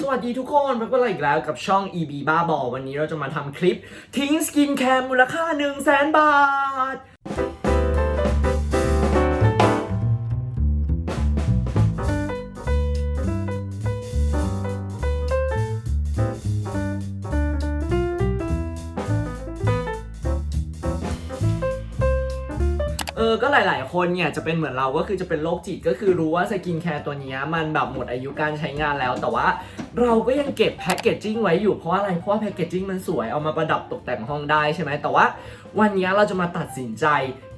สวัสดีทุกคนพบกันอีกแล้วกับช่อง EB บ้าบอวันนี้เราจะมาทำคลิปทิ้งสกินแคร์มูลค่า 1 0 0 0 0แสนบาท ก็หลาย ๆ คนเนี่ยจะเป็นเหมือนเราก็คือจะเป็นโรคจิตก็คือรู้ว่าสกินแคร์ตัวนี้มันแบบหมดอายุการใช้งานแล้ว แต่ว่าเราก็ยังเก็บแพคเกจจิ้งไว้อยู่เพราะอะไรเพราะว่าแพคเกจจิ้งมันสวยเอามาประดับตกแต่งห้องได้ใช่ไหมแต่ว่า วันนี้เราจะมาตัดสินใจ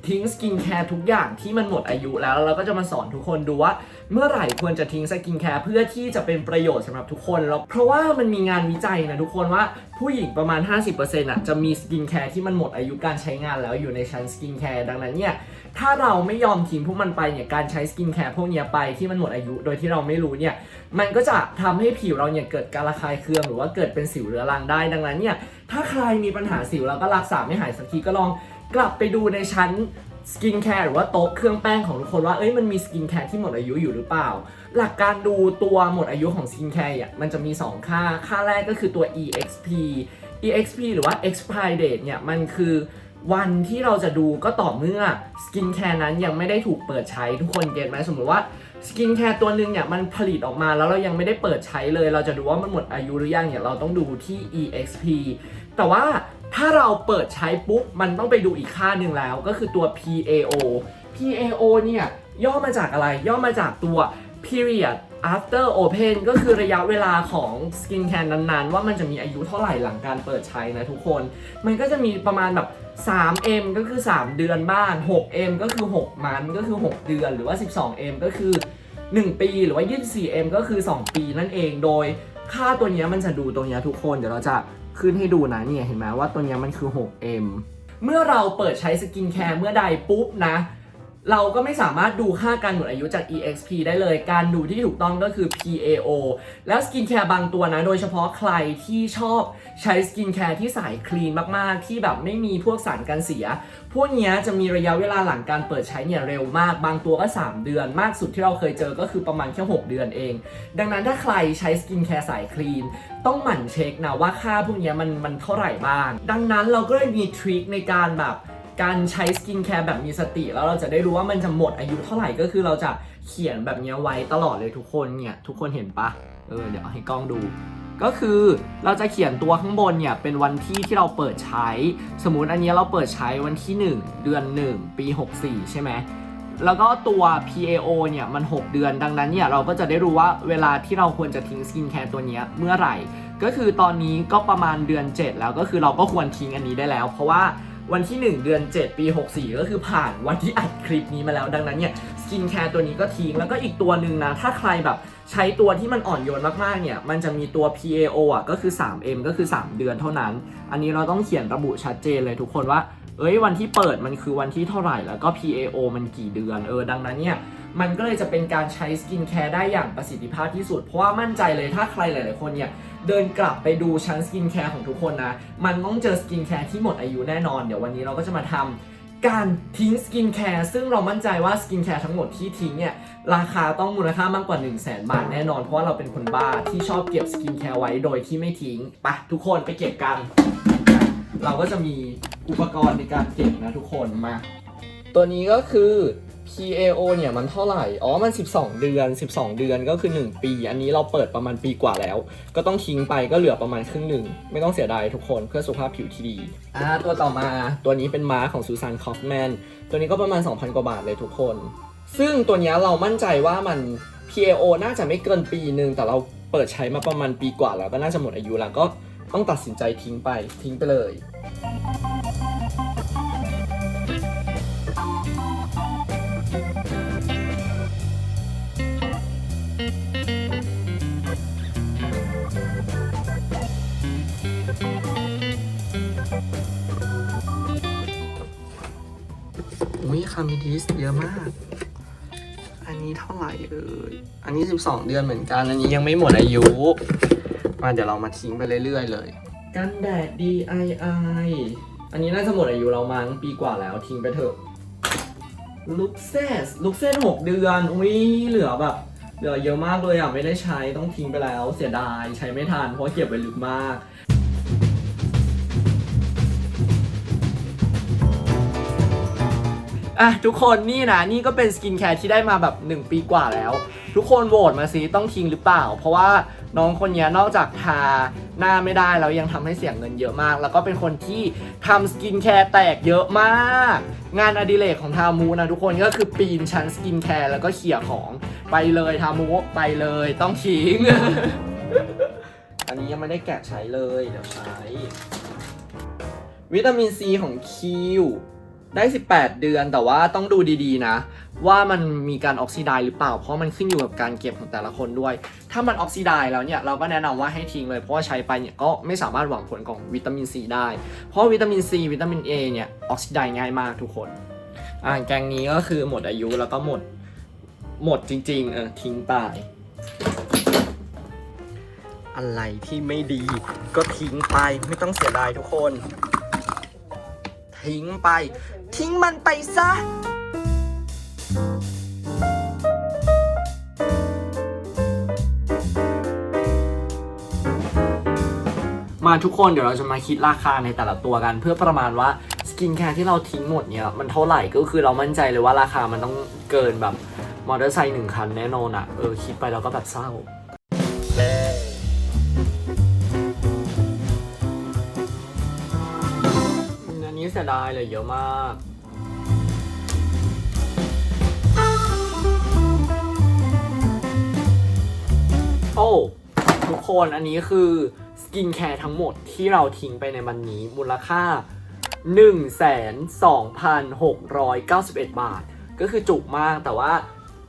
ทิ้งสกินแคร์ทุกอย่างที่มันหมดอายุแล้วแล้วเราก็จะมาสอนทุกคนดูว่า เมื่อไหร่ควรจะทิ้งสกินแคร์เพื่อที่จะเป็นประโยชน์สำหรับทุกคนแล้วเพราะว่ามันมีงานวิจัยนะทุกคนว่าผู้หญิงประมาณ 50%อะจะมีสกินแคร์ที่มันหมดอายุการใช้งานแล้วอยู่ในชั้นสกินแคร์ดังนั้นเนี่ยถ้าเราไม่ยอมทิ้งพวกมันไปเนี่ยการใช้สกินแคร์พวกนี้ไปที่มันหมดอายุโดยที่เราไม่รู้เนี่ยมันก็จะทำให้ผิวเราเนี่ยเกิดการระคายเคืองหรือว่าเกิดเป็นสิวเรื้อรังได้ดังนั้นเนี่ยถ้าใครมีปัญหาสิวแล้วก็รักษาไม่หายสักทีก็ลอง กลับไปดูในชั้นสกินแคร์หรือว่าโต๊ะเครื่องแป้งของทุกคนว่าเอ้ยมันมีสกินแคร์ที่หมดอายุอยู่หรือเปล่า หลักการดูตัวหมดอายุของสกินแคร์อะมันจะมี 2 ค่า ค่าแรกก็คือตัว EXP EXP หรือว่า expire date เนี่ยมันคือวันที่เราจะดูก็ต่อเมื่อสกินแคร์นั้นยังไม่ได้ถูกเปิดใช้ทุกคนเก็ตไหมสมมติว่าสกินแคร์ตัวหนึ่งเนี่ยมันผลิตออกมาแล้วเรายังไม่ได้เปิดใช้เลย เราจะดูว่ามันหมดอายุหรือยังเนี่ยเราต้องดูที่ EXP แต่ว่า ถ้าเราเปิดใช้ปุ๊บ มันต้องไปดูอีกค่าหนึ่งแล้ว ก็คือตัว PAO PAO เนี่ย ย่อมาจากอะไร ย่อมาจากตัว period after open ก็คือระยะเวลาของสกินแคร์นั้นๆ ว่ามันจะมีอายุเท่าไหร่หลังการเปิดใช้นะทุกคน มันก็จะมีประมาณแบบ 3M ก็คือ 3 เดือนบ้าน 6M ก็คือ 6 มันก็คือ 6 เดือนหรือว่า 12M ก็คือ 1 ปีหรือว่า 24M ก็คือ 2 ปีนั่นเองโดยค่าตัวเนี้ยมันจะดูตรงเนี้ยทุกคน เดี๋ยวเราจะ ขึ้นให้ดูนะเนี่ยเห็นไหมว่าตัวนี้มันคือ 6M เมื่อเราเปิดใช้สกินแคร์เมื่อใดปุ๊บนะ เราก็ไม่สามารถดูค่าการหมดอายุจาก EXP ได้เลย การดูที่ถูกต้องก็คือ PAO แล้วสกินแคร์บางตัวนะ โดยเฉพาะใครที่ชอบใช้สกินแคร์ที่ใสคลีนมาก ๆ ที่แบบไม่มีพวกสารกันเสีย พวกนี้จะมีระยะเวลาหลังการเปิดใช้เนี่ยเร็วมาก บางตัวก็ 3 เดือน มากสุดที่เราเคยเจอก็คือประมาณแค่ 6 เดือนเอง ดังนั้นถ้าใครใช้สกินแคร์ใสคลีน ต้องหมั่นเช็คนะว่าค่าพวกนี้มันมันเท่าไหร่บ้าง ดังนั้นเราก็เลยมีทริคในการแบบ การใช้สกินแคร์แบบมีสติ แล้วเราจะได้รู้ว่ามันจะหมดอายุเท่าไหร่ก็คือเราจะเขียนแบบนี้ไว้ตลอดเลยทุกคนเนี่ยทุกคนเห็นปะเออเดี๋ยวให้กล้องดู ก็คือเราจะเขียนตัวข้างบนเนี่ยเป็นวันที่ที่เราเปิดใช้ สมมุติอันนี้เราเปิดใช้วันที่ 1 เดือน 1 ปี 64 ใช่ไหมแล้วก็ตัว PAO เนี่ยมัน 6 เดือนดังนั้นเนี่ยเราก็จะได้รู้ว่าเวลาที่เราควรจะทิ้งสกินแคร์ตัวนี้เมื่อไหร่ ก็คือตอนนี้ก็ประมาณเดือน 7 แล้วก็คือเราก็ควรทิ้งอันนี้ได้แล้ว เพราะว่า วันที่ 1 เดือน 7 ปี 64 ก็คือผ่านวันที่อัดคลิปนี้มาแล้วดังนั้นเนี่ยสกินแคร์ตัวนี้ก็ทิ้งแล้วก็อีกตัวหนึ่งนะ ถ้าใครแบบใช้ตัวที่มันอ่อนโยนมากๆเนี่ยมันจะมีตัว PAO อะก็คือ 3M ก็คือ 3 เดือนเท่านั้น อันนี้เราต้องเขียนระบุชัดเจนเลยทุกคนว่าเอ้ยวันที่เปิดมันคือวันที่เท่าไหร่แล้วก็ PAO มันกี่เดือนเออดังนั้นเนี่ย มันก็เลยจะเป็นการใช้สกินแคร์ได้อย่างประสิทธิภาพที่สุด เพราะว่ามั่นใจเลยถ้าใครหลาย ๆ คนเนี่ยเดินกลับไปดูชั้นสกินแคร์ของทุกคนนะ มันต้องเจอสกินแคร์ที่หมดอายุแน่นอน เดี๋ยววันนี้เราก็จะมาทำการทิ้งสกินแคร์ซึ่งเรามั่นใจว่าสกินแคร์ทั้งหมดที่ทิ้งเนี่ยราคาต้องมูลค่ามากกว่า 1 0 0 0 0แบาทแน่นอน เพราะว่าเราเป็นคนบ้าที่ชอบเก็บสกินแคร์ไว้โดยที่ไม่ทิ้งไปทุกคนไปเก็บกัน เราก็จะมีอุปกรณ์ในการเก็บนะทุกคนมา ตัวนี้ก็คือ PAO เนี่ยมันเท่าไหร่ อ๋อ มัน 12 เดือน 12 เดือนก็คือ 1 ปี อันนี้เราเปิดประมาณปีกว่าแล้ว ก็ต้องทิ้งไปก็เหลือประมาณครึ่งหนึ่ง ไม่ต้องเสียดายทุกคนเพื่อสุขภาพผิวที่ดี อ่า ตัวต่อมา ตัวนี้เป็นม้าของซูซานคอฟแมน ตัวนี้ก็ประมาณ 2,000 กว่าบาทเลยทุกคน ซึ่งตัวเนี้ยเรามั่นใจว่ามัน PAO น่าจะไม่เกินปีหนึ่ง แต่เราเปิดใช้มาประมาณปีกว่าแล้วก็น่าจะหมดอายุแล้วก็ต้องตัดสินใจทิ้งไป ทิ้งไปเลยามิดิสเยอะมาก อันนี้เท่าไหร่เอ่ย อันนี้ 12 เดือนเหมือนกัน อันนี้ยังไม่หมดอายุ มาเดี๋ยวเรามาทิ้งไปเรื่อยๆเลย กันแดด DIY อันนี้น่าจะหมดอายุเรามั้งปีกว่าแล้วทิ้งไปเถอะลุกเซสลุกเซส6เดือน อุ้ยเหลือแบบ เหลือเยอะมากเลยอะ ไม่ได้ใช้ต้องทิ้งไปแล้ว เสียดายใช้ไม่ทันเพราะเก็บไว้ลึกมาก อะทุกคนนี่นะนี่ก็เป็นสกินแคร์ที่ได้มาแบบ 1 ปีกว่าแล้ว ทุกคนโหวตมาสิต้องทิ้งหรือเปล่า เพราะว่าน้องคนนี้นอกจากทาหน้าไม่ได้แล้วยังทำให้เสียงเงินเยอะมาก แล้วก็เป็นคนที่ทำสกินแคร์แตกเยอะมาก งานอดิเรกของทามูนะทุกคนก็คือปีนชั้นสกินแคร์แล้วก็เขี่ยของไปเลยทามูไปเลยต้องทิ้ง อันนี้ยังไม่ได้แกะใช้เลยเดี๋ยวใช้ วิตามินซีของคิว ได้ 18 เดือนแต่ว่าต้องดูดีๆนะ ว่ามันมีการออกซิไดซ์หรือเปล่า เพราะมันขึ้นอยู่กับการเก็บของแต่ละคนด้วย ถ้ามันออกซิไดซ์แล้วเนี่ยเราก็แนะนำว่าให้ทิ้งเลย เพราะว่าใช้ไปเนี่ยก็ไม่สามารถหวังผลของวิตามินซีได้ เพราะวิตามินซีวิตามิน A เนี่ยออกซิไดซ์ง่ายมากทุกคนอ่าแกงนี้ก็คือหมดอายุแล้วก็หมดหมดจริงๆเออทิ้งไปอะไรที่ไม่ดีก็ทิ้งไปไม่ต้องเสียดายทุกคน ทิ้งไป ทิ้งมันไปซะมาทุกคนเดี๋ยวเราจะมาคิดราคาในแต่ละตัวกัน เพื่อประมาณว่าสกินแคร์ที่เราทิ้งหมดเนี่ยมันเท่าไหร่ก็คือเรามั่นใจเลยว่าราคามันต้องเกินแบบมอเตอร์ไซค์หนึ่งคันแน่นอนอะเออคิดไปแล้วก็แบบเศร้า นนี้เสียดายเลยเยอะมากโอ้ทุกคนอันนี้คือสกินแคร์ทั้งหมดที่เราทิ้งไปในวันนี้มูลค่า 1,2691 บาท ก็คือจุกมากแต่ว่า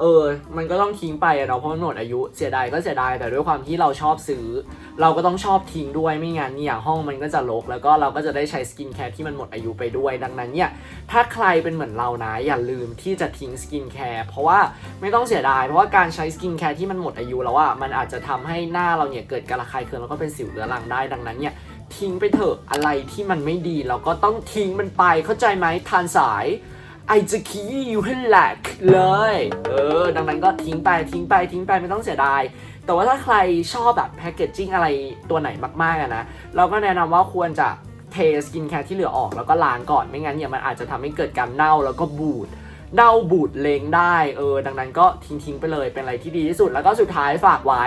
เออ มันก็ต้องทิ้งไปอะเนาะเพราะมันหมดอายุเสียดายก็เสียดายแต่ด้วยความที่เราชอบซื้อ เราก็ต้องชอบทิ้งด้วยไม่งั้นเนี่ยห้องมันก็จะรกแล้วก็เราก็จะได้ใช้สกินแคร์ที่มันหมดอายุไปด้วย ดังนั้นเนี่ยถ้าใครเป็นเหมือนเรานะอย่าลืมที่จะทิ้งสกินแคร์เพราะว่าไม่ต้องเสียดายเพราะว่าการใช้สกินแคร์ที่มันหมดอายุแล้วอะมันอาจจะทำให้หน้าเราเนี่ยเกิดการระคายเคืองแล้วก็เป็นสิวเรื้อรังได้ดังนั้นเนี่ยทิ้งไปเถอะอะไรที่มันไม่ดี เราก็ต้องทิ้งมันไปเข้าใจไหมทานสาย ไอจะคีอยู่ให้แหลกเลย เออ ดังนั้นก็ทิ้งไปทิ้งไปทิ้งไปไม่ต้องเสียดาย แต่ว่าถ้าใครชอบแบบแพคเกจจิ้งอะไรตัวไหนมากๆนะ เราก็แนะนำว่าควรจะเทสกินแคร์ที่เหลือออกแล้วก็ล้างก่อนไม่งั้นเนี่ยมันอาจจะทำให้เกิดการเน่าแล้วก็บูดเน่าบูดเลงได้ เออ ดังนั้นก็ทิ้งทิ้งๆไปเลย เป็นอะไรที่ดีที่สุด แล้วก็สุดท้ายฝากไว้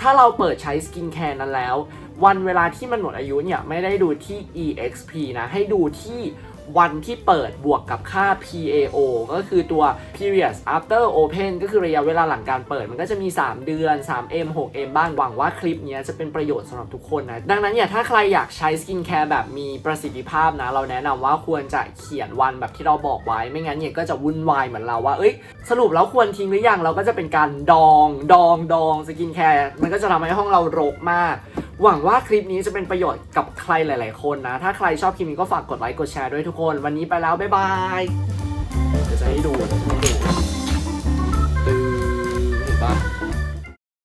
ถ้าเราเปิดใช้สกินแคร์นั้นแล้ว วันเวลาที่มันหมดอายุเนี่ย ไม่ได้ดูที่ exp นะ ให้ดูที่ วันที่เปิดบวกกับค่า PAO ก็คือตัว periods after open ก็คือระยะเวลาหลังการเปิด มันก็จะมี 3 เดือน 3M 6M บ้างหวังว่าคลิปนี้จะเป็นประโยชน์สำหรับทุกคนนะ ดังนั้นเนี่ยถ้าใครอยากใช้สกินแคร์แบบมีประสิทธิภาพนะ เราแนะนำว่าควรจะเขียนวันแบบที่เราบอกไว้ ไม่งั้นเนี่ยก็จะวุ่นวายเหมือนเราว่า เอ้ย สรุปแล้วควรทิ้งหรือยัง เราก็จะเป็นการดอง ดอง ดอง สกินแคร์ มันก็จะทำให้ห้องเรารกมาก หวังว่าคลิปนี้จะเป็นประโยชน์กับใครหลาย ๆ คนนะ ถ้าใครชอบคลิปนี้ก็ฝากกดไลค์กดแชร์ด้วยทุกคน วันนี้ไปแล้ว บ๊ายบาย เดี๋ยวจะให้ดูให้ดู